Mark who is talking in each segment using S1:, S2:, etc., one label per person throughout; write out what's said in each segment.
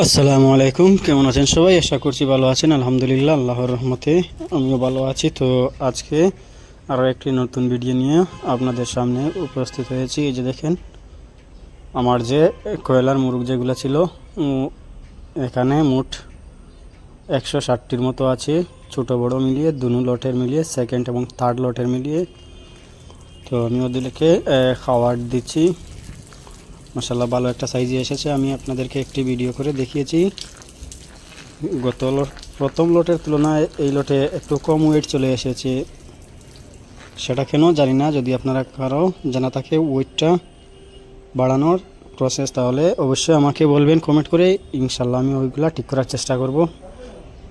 S1: আসসালামু আলাইকুম, কেমন আছেন সবাই? আশা করছি ভালো আছেন। আলহামদুলিল্লাহ, আল্লাহর রহমতে আমিও ভালো আছি। তো আজকে আরও একটি নতুন ভিডিও নিয়ে আপনাদের সামনে উপস্থিত হয়েছি। এই যে দেখেন, আমার যে কয়লার মুরগ যেগুলো ছিল এখানে মোট একশো ষাটটির মতো আছে। ছোট, বড় মিলিয়ে, দুনো লটের মিলিয়ে সেকেন্ড এবং থার্ড লটের মিলিয়ে। তো আমি ওদেরকে খাবার দিচ্ছি। মাসাল্লাহ ভালো একটা সাইজে এসেছে। আমি আপনাদেরকে একটি ভিডিও করে দেখিয়েছি। গত প্রথম লটের তুলনায় এই লটে একটু কম ওয়েট চলে এসেছে। সেটা কেন জানি না, যদি আপনারা কারও জানা থাকে ওয়েটটা বাড়ানোর প্রসেস তাহলে অবশ্যই আমাকে বলবেন কমেন্ট করে। ইনশাল্লাহ আমি ওইগুলো ঠিক করার চেষ্টা করব।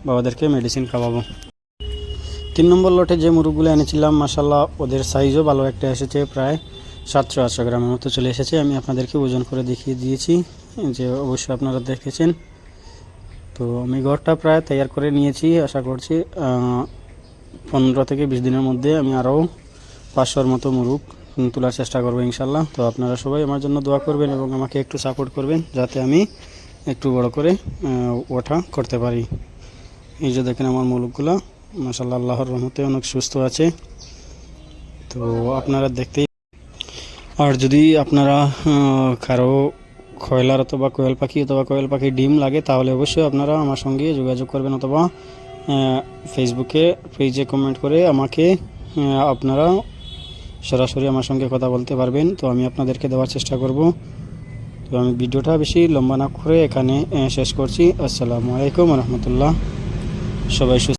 S1: বা ওদেরকে মেডিসিন খাওয়াবো। তিন নম্বর লটে যে মুরগগুলো এনেছিলাম মাসাল্লাহ ওদের সাইজও ভালো একটা এসেছে প্রায় সাতশো আটশো গ্রামের মতো চলে এসেছে। আমি আপনাদেরকে ওজন করে দেখিয়ে দিয়েছি যে অবশ্যই আপনারা দেখেছেন। তো আমি ঘরটা প্রায় তৈরি করে নিয়েছি আশা করছি পনেরো থেকে বিশ দিনের মধ্যে আমি আরও পাঁচশোর মতো উম, তোলার চেষ্টা করব ইনশাল্লাহ। তো আপনারা সবাই আমার জন্য দোয়া করবেন এবং আমাকে একটু সাপোর্ট করবেন যাতে আমি একটু বড় করে ওঠা করতে পারি। এই যে দেখেন আমার মুরগগুলো মাসাল্লাহ আল্লাহর রহমতে অনেক সুস্থ আছে। তো আপনারা দেখতেই আর যদি আপনারা কারও খয়লার অথবা কোয়েল পাখি অথবা কোয়েল পাখি ডিম লাগে, তাহলে অবশ্যই আপনারা আমার সঙ্গে যোগাযোগ করবেন অথবা ফেসবুকে পেজে কমেন্ট করে আমাকে আপনারা সরাসরি আমার সঙ্গে কথা বলতে পারবেন। তো আমি আপনাদেরকে দেওয়ার চেষ্টা করব। তো আমি ভিডিওটা বেশি লম্বা না করে এখানে শেষ করছি। আসসালামু আলাইকুম রহমতুল্লাহ। সবাই